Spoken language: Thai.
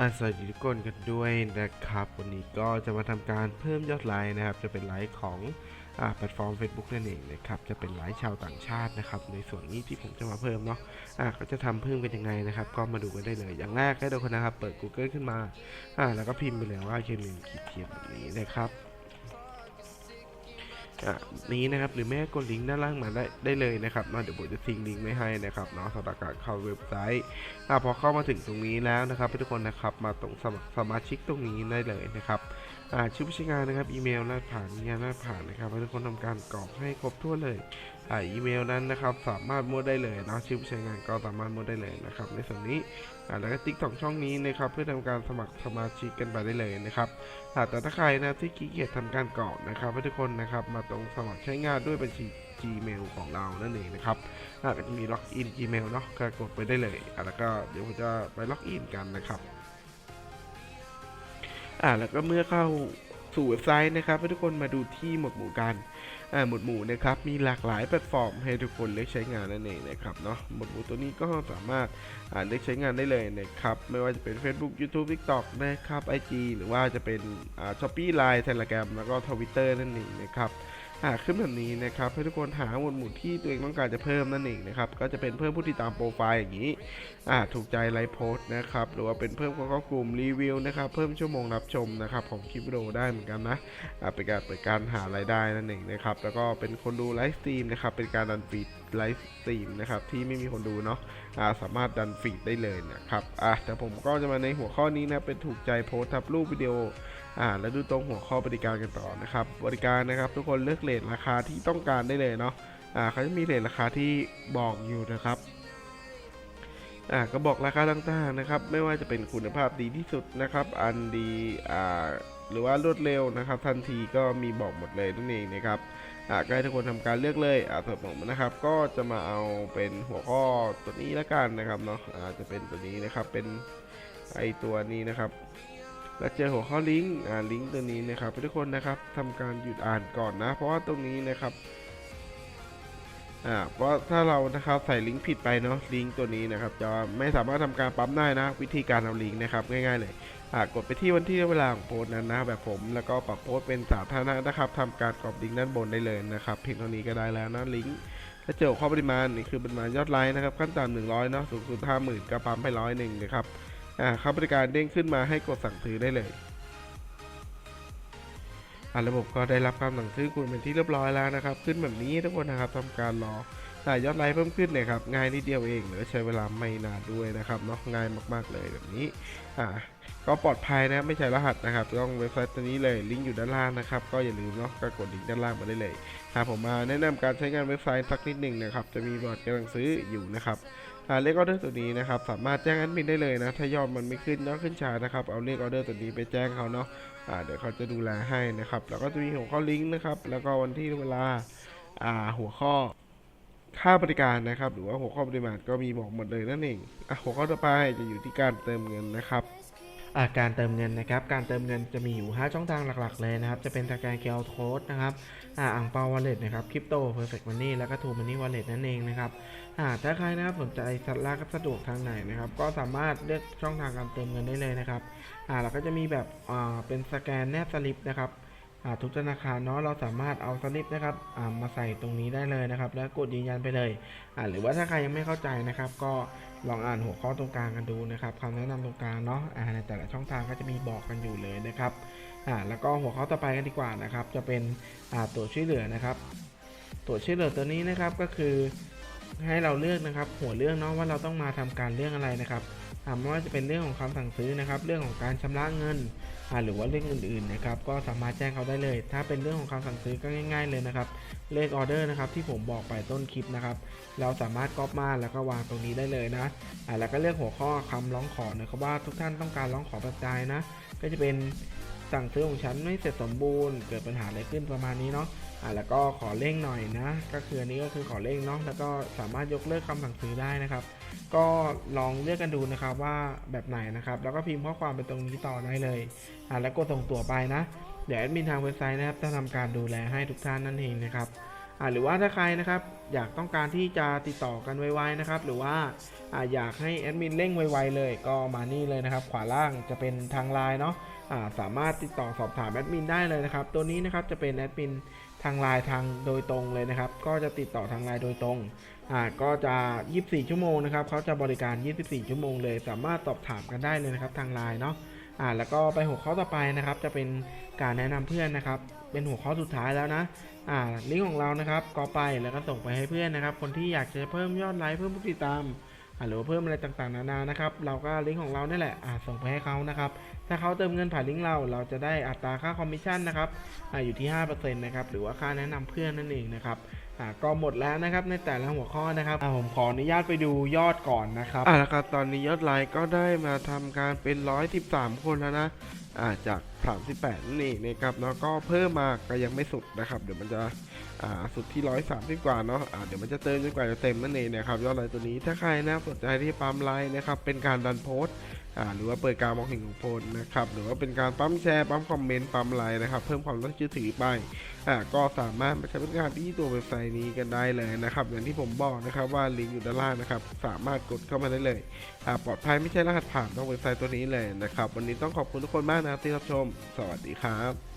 อาสวัสดีทุกคนกันด้วยนะครับ วันนี้ก็จะมาทำการเพิ่มยอดไลค์นะครับ จะเป็นไลค์ของอแพลตฟอร์ม Facebook นั่นเองนะครับ จะเป็นไลค์ชาวต่างชาตินะครับ ในส่วนนี้ที่ผมจะมาเพิ่มเนาะอ่าก็จะทำเพิ่มกันยังไงนะครับ ก็มาดูกันได้เลย อย่างแรกให้ทุกคนนะครับ เปิด Google ขึ้นมาอ่าแล้วก็พิมพ์ไปเลยว่าเคมินขีดเทียมแบบนี้นะครับ นี้นะครับหรือแม่กดลิงก์ด้านล่างมาได้ได้เลยนะครับเนาะเดี๋ยวผมจะทิ้งลิงก์ไว้ให้นะครับเนาะสำหรับการเข้าเว็บไซต์อะพอเข้ามาถึงตรงนี้แล้วนะครับทุกคนนะครับมาตรงสมัครสมาชิกตรงนี้ได้เลยนะครับ ชื่อผู้ใช้งานนะครับ อีเมลรหัสผ่านงานรหัสผ่านนะครับให้ทุกคนทำการกรอกให้ครบถ้วนเลยอ่าอีเมลนั้นนะครับสามารถมั่วได้เลยนะชื่อผู้ใช้งานก็สามารถมั่วได้เลยนะครับในส่วนนี้อ่าแล้วก็ติ๊กสองช่องนี้นะครับเพื่อทำการสมัครสมาชิกกันไปได้เลยนะครับแต่ถ้าใครนะที่ขี้เกียจทำการกรอกนะครับให้ทุกคนนะครับมาตรงสมัครใช้งานด้วยบัญชี Gmail ของเรานั่นเองนะครับก็จะมีล็อกอิน Gmail เนาะก็กดไปได้เลยอ่าแล้วก็เดี๋ยวผมจะไปล็อกอินกันนะครับ อ่าแล้วก็เมื่อเข้าสู่เว็บไซต์นะครับให้ทุกคนมาดูที่หมวดหมู่กันอ่าหมวดหมู่นะครับมีหลากหลายแพลตฟอร์มให้ทุกคนเลือกใช้งานนั่นเองนะครับเนาะหมวดหมู่ตัวนี้ก็สามารถอ่าเลือกใช้งานได้เลยนะครับไม่ว่าจะเป็น Facebook YouTube TikTok นะครับ IG หรือว่าจะเป็นอ่าช้อปปี้ไลน์เทเล gram แล้วก็ทวิตเตอร์นั่นเองนะครับ ขึ้นแบบนี้นะครับให้ทุกคนหาหมวดหมู่ที่ตัวเองต้องการจะเพิ่มนั่นเองนะครับก็จะเป็นเพิ่มผู้ติดตามโปรไฟล์อย่างนี้ถูกใจไลค์โพสต์นะครับหรือว่าเป็นเพิ่มคนเข้ากลุ่มรีวิวนะครับเพิ่มชั่วโมงรับชมนะครับของคลิปวิดีโอได้เหมือนกันนะเป็นการเปิดการหารายได้นั่นเองนะครับแล้วก็เป็นคนดูไลฟ์สตรีมนะครับเป็นการดันฟีดไลฟ์สตรีมนะครับที่ไม่มีคนดูเนาะอ่าสามารถดันฟีดได้เลยนะครับอะแต่ผมก็จะมาในหัวข้อนี้นะเป็นถูกใจโพสต์ทับรูปวิดีโอ อ่าแล้วดูตรงหัวข้อบริการกันต่อนะครับ บริการนะครับ ทุกคนเลือกเลทราคาที่ต้องการได้เลยเนาะอ่าเขาจะมีเลทราคาที่บอกอยู่นะครับอ่าก็บอกราคาต่างๆนะครับ ไม่ว่าจะเป็นคุณภาพดีที่สุดนะครับ อันดีอ่าหรือว่ารวดเร็วนะครับ ทันทีก็มีบอกหมดเลยนั่นเองนะครับอ่าก็ให้ทุกคนทำการเลือกเลยอ่าส่วนผมนะครับ ก็จะมาเอาเป็นหัวข้อตัวนี้ละกันนะครับเนาะอ่าจะเป็นตัวนี้นะครับเป็นไอตัวนี้นะครับ แล้วเจอหัวข้อลิงก์อ่าลิงก์ตัวนี้นะครับทุกคนนะครับทำการหยุดอ่านก่อนนะ เพราะว่าตรงนี้นะครับอ่าเพราะถ้าเรานะครับใส่ลิงก์ผิดไปเนาะลิงก์ตัวนี้นะครับจะไม่สามารถทำการปั๊มได้นะ วิธีการเอาลิงก์นะครับง่ายๆเลยอ่ากดไปที่วันที่และเวลาของโพสต์นั้นนะแบบผมแล้วก็ปรับโพสต์เป็นสาธารณะนะครับทำการกรอบลิงก์ด้านบนได้เลยนะครับเพียงเท่านี้ก็ได้แล้วนะลิงก์ถ้าเจอข้อปริมาณนี่คือปริมาณยอดไลค์นะครับขั้นต่ำหนึ่งร้อยเนาะสูงสุดห้าหมื่นก็ปั๊มไปร้อยหนึ่งนะครับ อ่าเข้าบริการเด้งขึ้นมาให้กดสั่งซื้อได้เลยอ่าระบบก็ได้รับการสั่งซื้อคุณเป็นที่เรียบร้อยแล้วนะครับ ขึ้นแบบนี้ทุกคนนะครับทำการรอแต่ยอดไลค์เพิ่มขึ้นเนี่ยครับง่ายนิดเดียวเองหรือใช้เวลาไม่นานด้วยนะครับเนาะง่ายมากๆเลยแบบนี้อ่าก็ปลอดภัยนะไม่ใช่รหัสนะครับต้องเว็บไซต์ตัวนี้เลยลิงก์อยู่ด้านล่างนะครับก็อย่าลืมเนาะก็กดลิงก์ด้านล่างมาได้เลยครับผมมาแนะนำการใช้งานเว็บไซต์สักนิดหนึ่งนะครับจะมีบอร์ดกำลังซื้ออยู่นะครับ เลขออเดอร์ตัวนี้นะครับสามารถแจ้งแอดมินได้เลยนะ ถ้ายอดมันไม่ขึ้นยอดขึ้นช้านะครับเอาเลขออเดอร์ตัวนี้ไปแจ้งเขาเนาะเดี๋ยวเขาจะดูแลให้นะครับ แล้วก็จะมีหัวข้อลิงก์นะครับ แล้วก็วันที่เวลาหัวข้อค่าบริการนะครับ หรือว่าหัวข้อปริมาณก็มีบอกหมดเลยนั่นเองอหัวข้อต่อไปจะอยู่ที่การเติมเงินนะครับาการเติมเงินนะครับ การเติมเงินจะมีอยู่ 5 ช่องทางหลัก ๆ เลยนะครับ จะเป็นสแกนเคอร์โค้ดนะครับอ่าอังเปาวอลเล็ตนะครับคริปโตเพอร์เฟกต์มันนี่แล้วก็ทูมันนี่วอลเล็ตนั่นเองนะครับอ่าถ้าใครนะครับสนใจสัตว์ลากสะดวกทางไหนนะครับ ก็สามารถเลือกช่องทางการเติมเงินได้เลยนะครับอ่าเราก็จะมีแบบอ่าเป็นสแกนแนบสลิปนะครับ ทุกธนาคารเนาะเราสามารถเอาสลิปนะครับมาใส่ตรงนี้ได้เลยนะครับ แล้วกดยืนยันไปเลยหรือว่าถ้าใครยังไม่เข้าใจนะครับ ก็ลองอ่านหัวข้อตรงกลางกันดูนะครับคำแนะนำตรงกลางเนาะในแต่ละช่องทางก็จะมีบอกกันอยู่เลยนะครับแล้วก็หัวข้อต่อไปกันดีกว่านะครับ จะเป็นตัวช่วยเหลือนะครับ ตัวช่วยเหลือตัวนี้นะครับก็คือ ให้เราเลือกนะครับ หัวเรื่องเนาะว่าเราต้องมาทำการเรื่องอะไรนะครับอ่าไม่ว่าจะเป็นเรื่องของคำสั่งซื้อนะครับ เรื่องของการชำระเงินหรือว่าเรื่องอื่นๆนะครับ ก็สามารถแจ้งเขาได้เลย ถ้าเป็นเรื่องของคำสั่งซื้อก็ง่าย ๆ เลยนะครับ เลขออเดอร์นะครับที่ผมบอกไปต้นคลิปนะครับ เราสามารถก๊อปมาแล้วก็วางตรงนี้ได้เลยนะแล้วก็เลือกหัวข้อคำร้องขอนะครับว่าทุกท่านต้องการร้องขอแบบใดนะ ก็จะเป็นสั่งซื้อของฉันไม่เสร็จสมบูรณ์ เกิดปัญหาอะไรขึ้นประมาณนี้เนาะ อ่าแล้วก็ขอเร่งหน่อยนะ ก็คืออันนี้ก็คือขอเร่งเนาะแล้วก็สามารถยกเลิกคำสั่งซื้อได้นะครับ ก็ลองเลือกกันดูนะครับว่าแบบไหนนะครับ แล้วก็พิมพ์ข้อความไปตรงนี้ต่อได้เลยอ่าแล้วกดส่งตัวไปนะเดี๋ยวแอดมินทางเว็บไซต์นะครับจะทำการดูแลให้ทุกท่านนั่นเองนะครับอ่าหรือว่าถ้าใครนะครับอยากต้องการที่จะติดต่อกันไวๆนะครับ หรือว่าอ่าอยากให้แอดมินเร่งไวๆเลย ก็มานี่เลยนะครับ ขวาล่างจะเป็นทางไลน์เนาะ สามารถติดต่อสอบถามแอดมินได้เลยนะครับ ตัวนี้นะครับจะเป็นแอดมินทางไลน์ทางโดยตรงเลยนะครับ ก็จะติดต่อทางไลน์โดยตรงอ่าก็จะ 24 ชั่วโมงนะครับเขาจะบริการ 24 ชั่วโมงเลย สามารถสอบถามกันได้เลยนะครับทางไลน์เนาะอ่าแล้วก็ไปหัวข้อต่อไปนะครับ จะเป็นการแนะนำเพื่อนนะครับ เป็นหัวข้อสุดท้ายแล้วนะอ่าลิงก์ของเรานะครับก็ไปแล้วก็ส่งไปให้เพื่อนนะครับ คนที่อยากจะเพิ่มยอดไลค์เพิ่มผู้ติดตาม หรือเพิ่มอะไรต่างๆนานานะครับ เราก็ลิงก์ของเราเนี่ยแหละอ่าส่งไปให้เขานะครับ ถ้าเขาเติมเงินผ่านลิงก์เรา เราจะได้อัตราค่าคอมมิชชั่นนะครับอ่าอยู่ที่5%นะครับ หรือว่าค่าแนะนำเพื่อนนั่นเองนะครับ อ่าก็หมดแล้วนะครับในแต่ละหัวข้อนะครับอ่าผมขออนุญาตไปดูยอดก่อนนะครับอ่าครับตอนนี้ยอดไลค์ก็ได้มาทำการเป็น 113 คนแล้วนะอ่าจาก 38 นั่นเองนะครับแล้วก็เพิ่มมาก็ยังไม่สุดนะครับ เดี๋ยวมันจะอ่าสุดที่ 130 กว่าเนาะอ่าเดี๋ยวมันจะเติมจนกว่าจะเต็มนั่นเองนะครับยอดไลค์ตัวนี้ถ้าใครนะสนใจที่ปั๊มไลค์นะครับเป็นการดันโพสต์ หรือว่าเปิดการมองเห็นของคนนะครับหรือว่าเป็นการปั๊มแชร์ปั๊มคอมเมนต์ปั๊มไลน์นะครับ เพิ่มความน่าเชื่อถือไปอ่าก็สามารถมาใช้บริการที่ตัวเว็บไซต์นี้กันได้เลยนะครับ อย่างที่ผมบอกนะครับว่าลิงก์อยู่ด้านล่างนะครับ สามารถกดเข้ามาได้เลยอ่าปลอดภัยไม่ใช่รหัสผ่านต้องเว็บไซต์ตัวนี้เลยนะครับ วันนี้ต้องขอบคุณทุกคนมากนะครับที่รับชม สวัสดีครับ